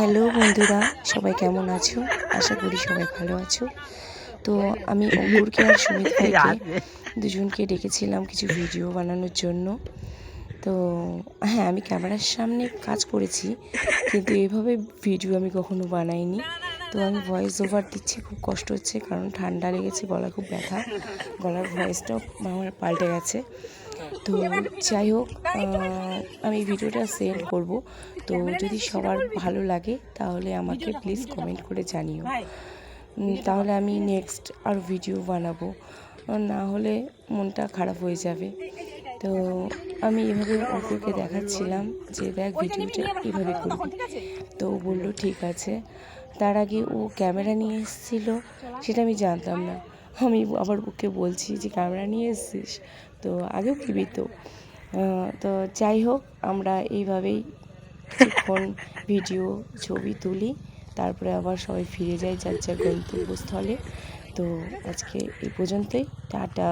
Hello বন্ধুরা সবাই কেমন আছো? আশা করি সবাই ভালো আছো। তো আমি অঙ্কুরকে আর সুমিত ভাইকে দুজনকে ডেকেছিলাম কিছু ভিডিও বানানোর জন্য। তো হ্যাঁ আমি ক্যামেরার সামনে কাজ করেছি কিন্তু এভাবে ভিডিও আমি কখনো বানাইনি। তো আমি ভয়েস ওভার দিচ্ছি খুব কষ্ট হচ্ছে কারণ ঠান্ডা লেগেছে গলা খুব ব্যথা। গলার ভয়েসটাও আমার পাল্টে গেছে। তো যাই হোক আমি ভিডিওটা সেন্ড করব। তো যদি সবার ভালো লাগে, তাহলে আমাকে প্লিজ কমেন্ট করে জানিও। তাহলে আমি নেক্সট আর ভিডিও বানাবো। না হলে মনটা খারাপ হয়ে যাবে। তো আমি এভাবে অপুকে দেখাচ্ছিলাম যে, দেখ ভিডিওটা এভাবে করবি। তো বলল, ঠিক আছে। তার আগে ও ক্যামেরা নিয়ে এসেছিল, সেটা আমি জানতাম না। আমি আবার ওকে বলছি যে, ক্যামেরা নিয়ে এসছিস? তো আগেও কিবি তো। তো যাই হোক, আমরা এইভাবেই কিছুক্ষণ ভিডিও ছবি তুলি। তারপরে আবার সবাই ফিরে যায় যার যার গন্তব্যস্থলে। তো আজকে এই পর্যন্তই। টাটা।